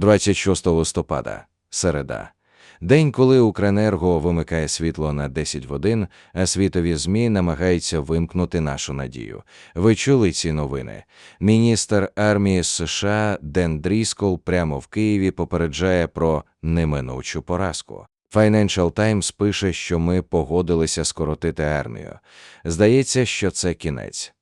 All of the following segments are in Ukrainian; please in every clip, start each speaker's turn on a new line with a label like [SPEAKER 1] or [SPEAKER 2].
[SPEAKER 1] 26 листопада, середа. День, коли Укренерго вимикає світло на 10 годин, а світові ЗМІ намагаються вимкнути нашу надію. Ви чули ці новини? Міністр армії США Ден Дріскол прямо в Києві попереджає про неминучу поразку. Financial Times пише, що ми погодилися скоротити армію. Здається, що це кінець.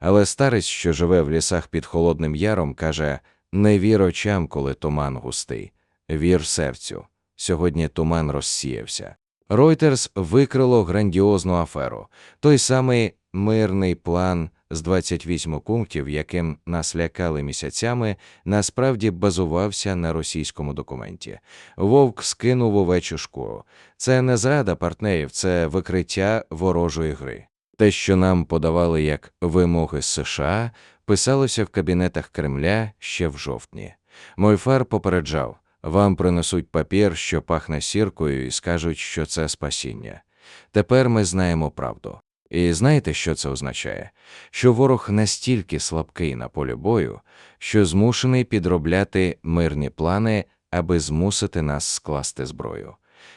[SPEAKER 1] Але старець, що живе в лісах під Холодним Яром, каже: не вір очам, коли туман густий, вір серцю. Сьогодні туман розсіявся. Reuters викрило грандіозну аферу, той самий мирний план з 28 пунктів, яким нас лякали місяцями, насправді базувався на російському документі. Вовк скинув овечу шкуру. Це не зрада партнерів, це викриття ворожої гри. Те, що нам подавали як вимоги США, писалося в кабінетах Кремля ще в жовтні. Мойфар попереджав: вам принесуть папір, що пахне сіркою, і скажуть, що це спасіння. Тепер ми знаємо правду. І знаєте, що це означає? Що ворог настільки слабкий на полі бою, що змушений підробляти мирні плани, аби змусити нас скласти зброю.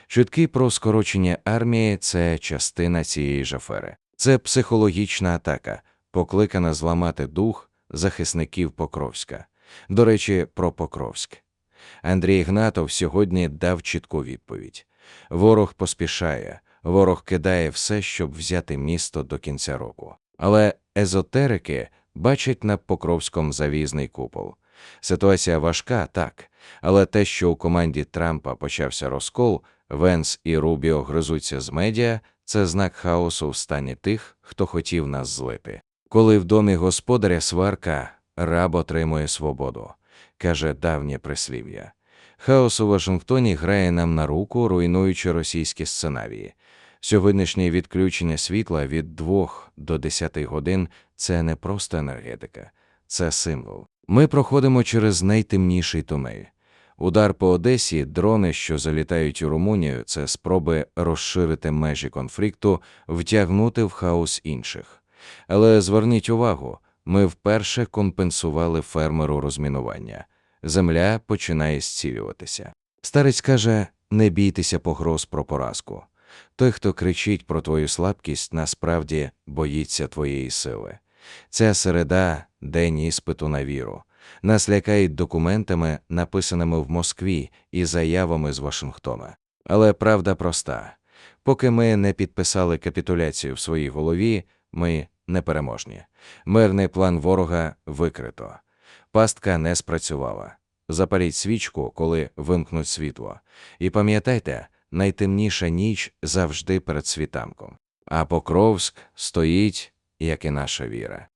[SPEAKER 1] Чутки про скорочення армії це частина цієї ж афери. Це психологічна атака, покликана зламати дух захисників Покровська. До речі, про Покровськ. Андрій Гнатов сьогодні дав чітку відповідь: ворог поспішає, ворог кидає все, щоб взяти місто до кінця року. Але езотерики бачать на Покровському завізний купол. Ситуація важка, так, але те, що у команді Трампа почався розкол, Венс і Рубіо гризуться з медіа, це знак хаосу в стані тих, хто хотів нас злити. Коли в домі господаря сварка, раб отримує свободу, каже давнє прислів'я. Хаос у Вашингтоні грає нам на руку, руйнуючи російські сценарії. Сьогоднішнє відключення світла від 2 до 10 годин це не просто енергетика, це символ. Ми проходимо через найтемніший тунель. Удар по Одесі, дрони, що залітають у Румунію, це спроби розширити межі конфлікту, втягнути в хаос інших. Але зверніть увагу, ми вперше компенсували фермеру розмінування. Земля починає зцілюватися. Старець каже: не бійтеся погроз про поразку. Той, хто кричить про твою слабкість, насправді боїться твоєї сили. Ця середа день іспиту на віру. Нас лякають документами, написаними в Москві, і заявами з Вашингтона. Але правда проста: поки ми не підписали капітуляцію в своїй голові, ми непереможні. Мирний план ворога викрито. Пастка не спрацювала. Запаліть свічку, коли вимкнуть світло. І пам'ятайте, найтемніша ніч завжди перед світанком. А Покровськ стоїть, як і наша віра.